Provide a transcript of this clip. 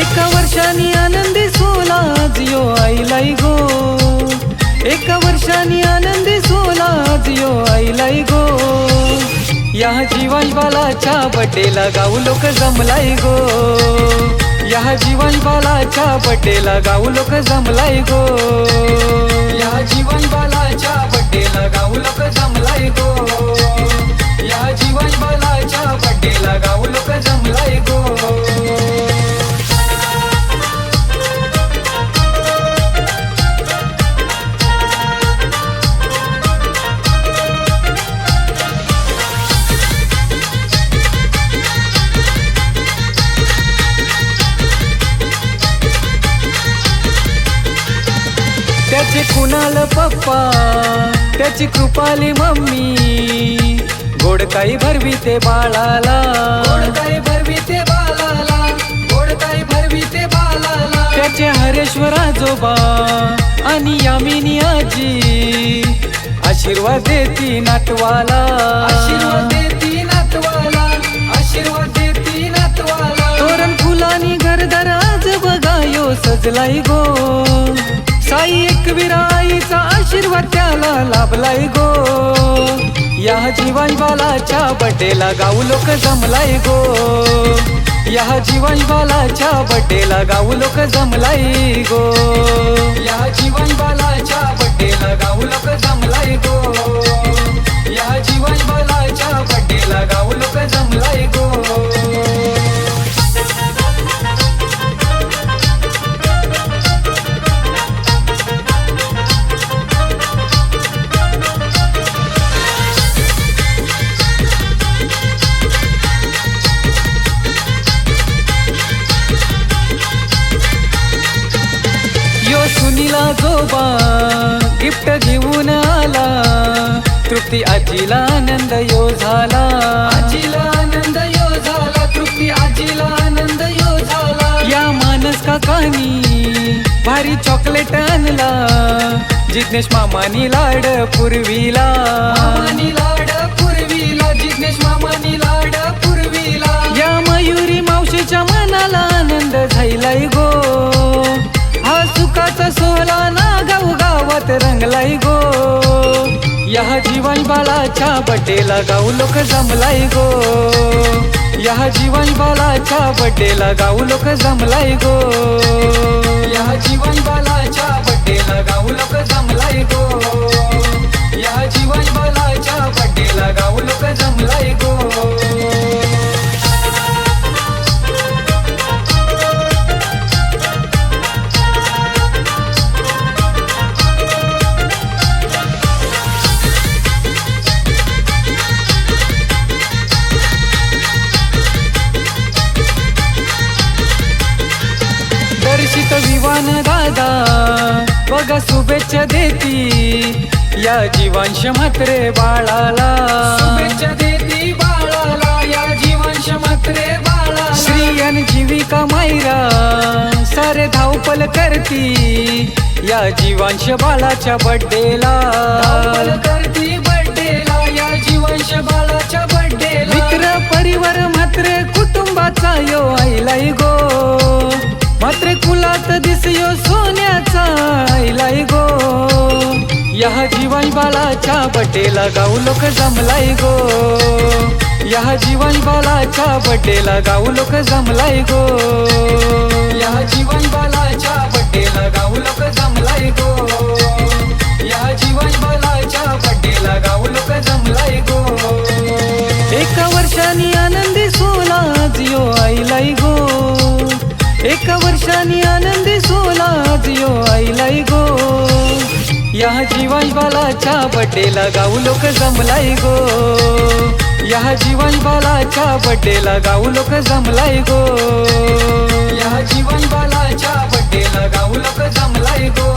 एका वर्षांनी आनंदी सोला जियो आईलाई गो. एका वर्षानी आनंदी सोला जिओ आईलाई गो. या जीवन बटेला गाऊ लोक जमलाई गो. या जीवन बटेला गाऊ लोक जमलाई गो. या जीवन बटेला गाऊ लोक जमलाई गो. या जीवन बटेला गाऊ कुणाल पप्पा? त्याची कृपाली मम्मी. गोड काही भरवी ते बाळाला. काही भरवी ते बाळाला. गोड काही भरवी ते बाळाला. त्याचे हरेश्वर आजोबा आणि यामिनी आजी. आशीर्वाद देती नातवाला. आशीर्वाद देती नातवाला. आशीर्वाद देती नातवाला. तोरण फुलानी घरदार आज बघायो सजलाई गो. साई एकवीर आशीर्वाद त्याला लाभलाय गो. या जीवन बालाच्या बड्डेला गाऊ लोक जमलाय गो. या जीवन बालाच्या बड्डेला गाऊ लोक जमलाय गो. सुनीला जोबा गिफ्ट घेऊन आला. तृप्ती आजीला आनंद यो झाला. आजीला आनंद यो झाला तृप्ती आजीला आनंद यो झाला. या मानस काकानी भारी चॉकलेट आणला. जिज्ञेश मामानी लाड पुरवीला. मामानी लाड पुरवीला जिज्ञेश मामानी लाड पुरवीला. या मयुरी मावशीच्या मनाला जीवन बाळाच्या बड्डेला गाऊ लोक जमलाय गो. या जीवन बाळाच्या बड्डेला गाऊ लोक जमलाय गो. या जीवन बाळाच्या दादा बघा शुभेच्छा देती. या जीवांश मात्रे बाळाला. शुभेच्छा देती बाळाला या जीवांश मात्रे बाळाला. श्रीयन जीविका मायरा सारे धावपल करती. या जीवांश बाळाच्या बड्डेला. करती बड्डेला या जीवांश बाळाच्या बड्डेला. मित्र परिवार मात्र कुटुंबाचा यो आईलाई गो. मात्र कुलात दिसयो जीवन बटेला गाऊ लोक जमलाय गो. या जीवन बाळाच्या बड्डेला गाऊ लोक जमलाय गो. या जीवन बाळाच्या बड्डेला गाऊ लोक जमलाय गो. या जीवन बाळाच्या बड्डेला गाऊ लोक जमलाय गो. एका वर्षानी आनंदी सोला जिओ आईलाय गो. एका वर्षानी आनंदी सोला जिओ आईलाय गो. या जीवनवालाच्या बड्डेला गाऊ लोक जमलाय गो. या जीवनवालाच्या बड्डेला गाऊ लोक जमलाय गो. या जीवनवालाच्या बड्डेला गाऊ लोक जमलाय गो.